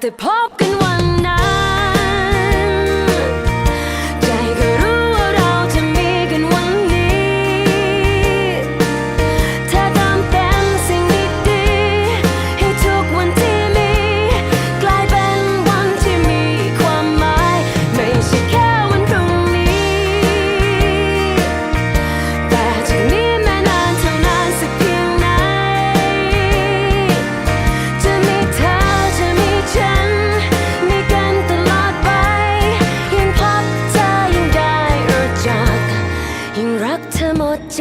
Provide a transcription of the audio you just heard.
The pop รักเธอหมดใจ